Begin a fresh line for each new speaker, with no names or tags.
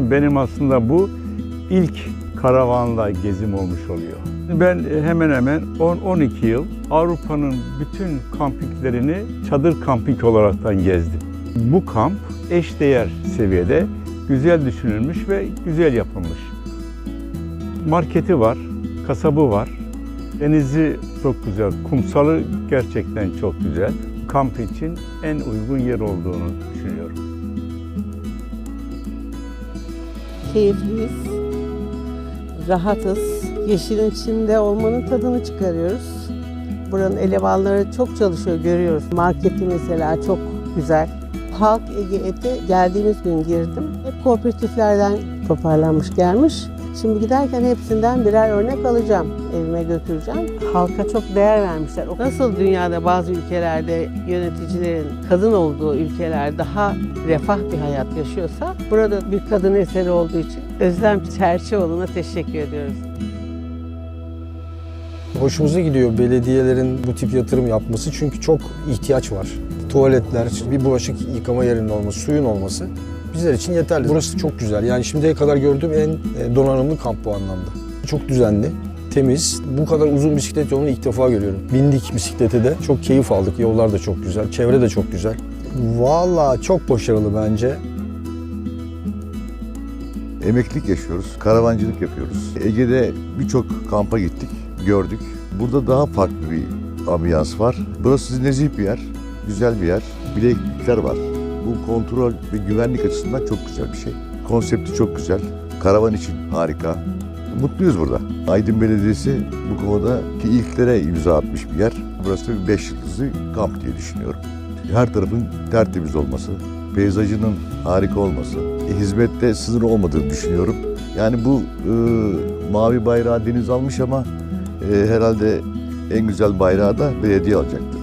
Benim aslında bu ilk karavanla gezim olmuş oluyor. Ben hemen hemen 10-12 yıl Avrupa'nın bütün kampiklerini çadır kampik olaraktan gezdim. Bu kamp eşdeğer seviyede güzel düşünülmüş ve güzel yapılmış. Marketi var, kasabı var, denizi çok güzel, kumsalı gerçekten çok güzel. Kamp için en uygun yer olduğunu düşünüyorum.
Keyifliyiz, rahatız. Yeşilin içinde olmanın tadını çıkarıyoruz. Buranın elemanları çok çalışıyor görüyoruz. Marketi mesela çok güzel. Halk Ege Eti geldiğimiz gün girdim. Hep kooperatiflerden toparlanmış gelmiş. Şimdi giderken hepsinden birer örnek alacağım. Evime götüreceğim. Halka çok değer vermişler. Nasıl dünyada bazı ülkelerde yöneticilerin kadın olduğu ülkeler daha refah bir hayat yaşıyorsa burada bir kadın eseri olduğu için Özlem Çerçioğlu'na teşekkür ediyoruz.
Hoşumuza gidiyor belediyelerin bu tip yatırım yapması çünkü çok ihtiyaç var. Tuvaletler, bir bulaşık yıkama yerinin olması, suyun olması bizler için yeterli. Burası çok güzel. Yani şimdiye kadar gördüğüm en e, donanımlı kamp bu anlamda. Çok düzenli, temiz. Bu kadar uzun bisiklet yolunu ilk defa görüyorum. Bindik bisiklete de. Çok keyif aldık. Yollar da çok güzel. Çevre de çok güzel. Vallahi çok başarılı bence.
Emeklilik yaşıyoruz, karavancılık yapıyoruz. Ege'de birçok kampa gittik, gördük. Burada daha farklı bir ambiyans var. Burası nezih bir yer, güzel bir yer. Bileklikler var. Bu kontrol ve güvenlik açısından çok güzel bir şey. Konsepti çok güzel. Karavan için harika. Mutluyuz burada. Aydın Belediyesi bu konudaki ilklere imza atmış bir yer. Burası bir beş yıldızlı kamp diye düşünüyorum. Her tarafın tertemiz olması, peyzajının harika olması, e, hizmette sınır olmadığını düşünüyorum. Yani bu e, mavi bayrağı deniz almış ama e, herhalde en güzel bayrağı da belediye alacak.